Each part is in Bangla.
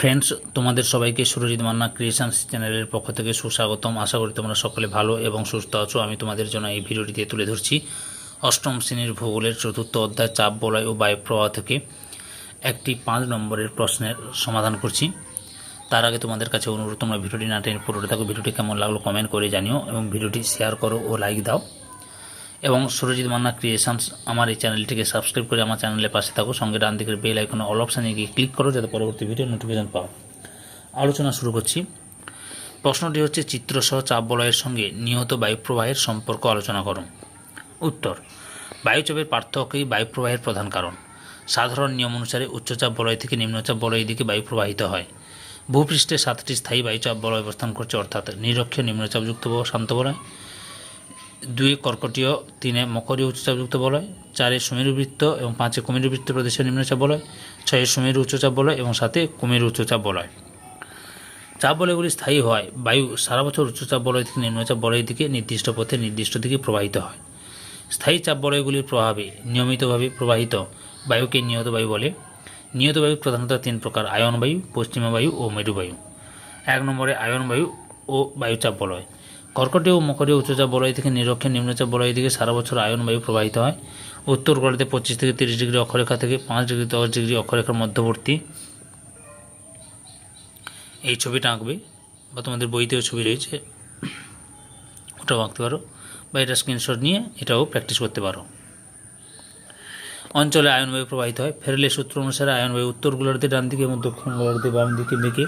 ফ্রেন্ডস তোমাদের সবাইকে সুরজিৎ মান্না ক্রিয়েশনস চ্যানেলের পক্ষ থেকে সুস্বাগতম। আশা করি তোমরা সকলে ভালো এবং সুস্থ আছো। আমি তোমাদের জন্য এই ভিডিওটিতে তুলে ধরছি। অষ্টম শ্রেণির ভূগোলের চতুর্থ অধ্যায় চাপ বলয় ও বায়ুপ্রবাহ থেকে একটি পাঁচ নম্বরের প্রশ্নের সমাধান করছি। তার আগে তোমাদের কাছে অনুরোধ, তোমরা ভিডিওটি না টেনে পুরোটা থাকো ভিডিওটি কেমন লাগল কমেন্ট করে জানিও এবং ভিডিওটি শেয়ার করো ও লাইক দাও। এবং সুরজিৎ মান্না ক্রিয়েশনস আমার এই চ্যানেলটিকে সাবস্ক্রাইব করে আমার চ্যানেলের পাশে থাকো। সঙ্গে ডান দিকের বেল আইকনে অল অপশানে গিয়ে ক্লিক করো যাতে পরবর্তী ভিডিও নোটিফিকেশন পাও। আলোচনা শুরু করছি। প্রশ্নটি হচ্ছে, চিত্রসহ চাপ বলয়ের সঙ্গে নিহত বায়ুপ্রবাহের সম্পর্ক আলোচনা করো। উত্তর, বায়ুচাপের পার্থক্যই বায়ুপ্রবাহের প্রধান কারণ। সাধারণ নিয়ম অনুসারে উচ্চচাপ বলয় থেকে নিম্নচাপ বলয়ের দিকে বায়ু প্রবাহিত হয়। ভূপৃষ্ঠে সাতটি স্থায়ী বায়ুচাপ বলয় অবস্থান করছে, অর্থাৎ নিরক্ষীয় নিম্নচাপযুক্ত শান্ত বলয়। দুই কর্কটীয়, তিনে মকরীয় উচ্চচাপযুক্ত বলয়, চারে সুমেরুবৃত্ত এবং পাঁচে কুমেরুবৃত্ত প্রদেশের নিম্নচাপ বলয়, ছয়ে সুমেরু উচ্চচাপ বলয় এবং সাতে কুমেরু উচ্চচাপ বলয়। চাপ বলয়গুলি স্থায়ী হয় বায়ু সারা বছর উচ্চচাপ বলয় থেকে নিম্নচাপ বলয়ের দিকে নির্দিষ্ট পথে নির্দিষ্ট দিকে প্রবাহিত হয়। স্থায়ী চাপ বলয়গুলির প্রভাবে নিয়মিতভাবে প্রবাহিত বায়ুকে নিয়ত বায়ু বলে। নিয়ত বায়ু প্রধানত তিন প্রকার, আয়ন বায়ু, পশ্চিমা বায়ু ও মেরুবায়ু এক নম্বরে আয়ন বায়ু ও বায়ুচাপ বলয়। কর্কটীয় ও মকরীয় উচ্চচাপ বলয় থেকে নিরক্ষীয় নিম্নচাপ বলয়ের দিকে, সারা বছর আয়ন বায়ু প্রবাহিত হয়। উত্তর গোলার্ধে পঁচিশ থেকে তিরিশ ডিগ্রি অক্ষরেখা থেকে পাঁচ ডিগ্রি, দশ ডিগ্রি অক্ষরেখার মধ্যবর্তী। এই ছবিটা আঁকবে, বা তোমাদের বইতেও ছবি রয়েছে। ওটাও আঁকতে পারো, বা এটা স্ক্রিনশট নিয়ে এটাও প্র্যাকটিস করতে পারো। অঞ্চলে আয়নবায়ু প্রবাহিত হয়। ফেরলে সূত্র অনুসারে আয়নবায়ু উত্তর গোলার্ধে ডান দিকে এবং দক্ষিণ গোলার্ধে বাম দিকে বেঁকে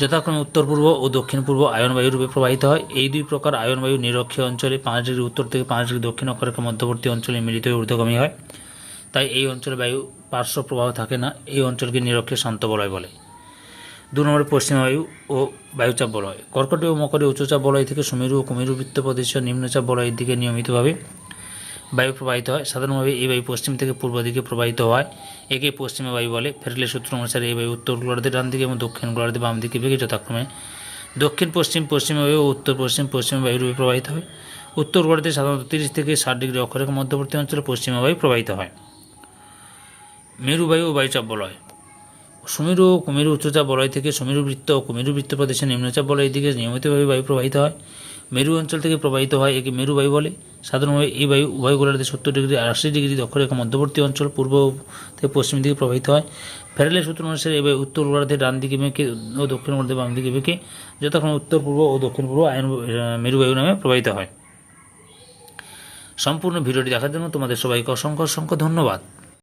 যথাক্রমে উত্তর পূর্ব ও দক্ষিণ পূর্ব আয়নবায়ু রূপে প্রবাহিত হয়। এই দুই প্রকার আয়নবায়ু নিরক্ষীয় অঞ্চলে পাঁচ ডিগ্রি উত্তর থেকে পাঁচ ডিগ্রি দক্ষিণ অক্ষরেখার মধ্যবর্তী অঞ্চলে মিলিত হয়ে ঊর্ধ্বগামী হয়। তাই এই অঞ্চলে বায়ু পার্শ্ব প্রবাহ থাকে না, এই অঞ্চলকে নিরক্ষীয় শান্ত বলয় বলে। দু নম্বরে পশ্চিম বায়ু ও বায়ুচাপ বলয়। কর্কটে ও মকরীয় উচ্চচাপ বলয় থেকে সুমেরু ও কুমেরু বৃত্ত প্রদেশীয় নিম্নচাপ বলয়ের দিকে নিয়মিতভাবে বায়ু প্রবাহিত হয়। সাধারণভাবে এই বায়ু পশ্চিম থেকে পূর্ব দিকে প্রবাহিত হয়। একে পশ্চিমা বায়ু বলে। ফেরলে সূত্র অনুসারে এই বায়ু উত্তর গোলার্ধে ডান দিকে এবং দক্ষিণ গোলার্ধে বাম দিকে বেগে যথাক্রমে। দক্ষিণ, পশ্চিম পশ্চিম বায়ু ও উত্তর, পশ্চিম পশ্চিম বায়ু রূপে প্রবাহিত হয়। উত্তর গোলার্ধে সাধারণত তিরিশ থেকে ষাট ডিগ্রি অক্ষরেখা মধ্যবর্তী অঞ্চলে পশ্চিমা বায়ু প্রবাহিত হয়। মেরুবায়ু ও বায়ুচাপ বলয়। সুমেরু ও কুমেরু উচ্চচাপ বলয় থেকে সুমেরু বৃত্ত ও কুমেরু বৃত্ত প্রদেশে নিম্নচাপ বলয়ের দিকে নিয়মিতভাবে বায়ু প্রবাহিত হয়। মেরু অঞ্চল থেকে প্রবাহিত হয় একে মেরু বায়ু বলে। সাধারণভাবে এই বায়ু উভয় গোলার্ধে সত্তর ডিগ্রি আশি ডিগ্রি দক্ষরেখা মধ্যবর্তী অঞ্চল, পূর্ব থেকে পশ্চিম দিকে প্রবাহিত হয়। ফেরালে সূত্র অনুসারে এই বায়ু উত্তর গোলার্ধে ডান দিকে বেঁকে ও দক্ষিণ গোলার্ধে বাম দিকে বেঁকে যতক্ষণ উত্তর, পূর্ব ও দক্ষিণ পূর্ব আয়ন মেরু বায়ু নামে প্রবাহিত হয়। সম্পূর্ণ ভিডিওটি দেখার জন্য তোমাদের সবাইকে অসংখ্য অসংখ্য ধন্যবাদ।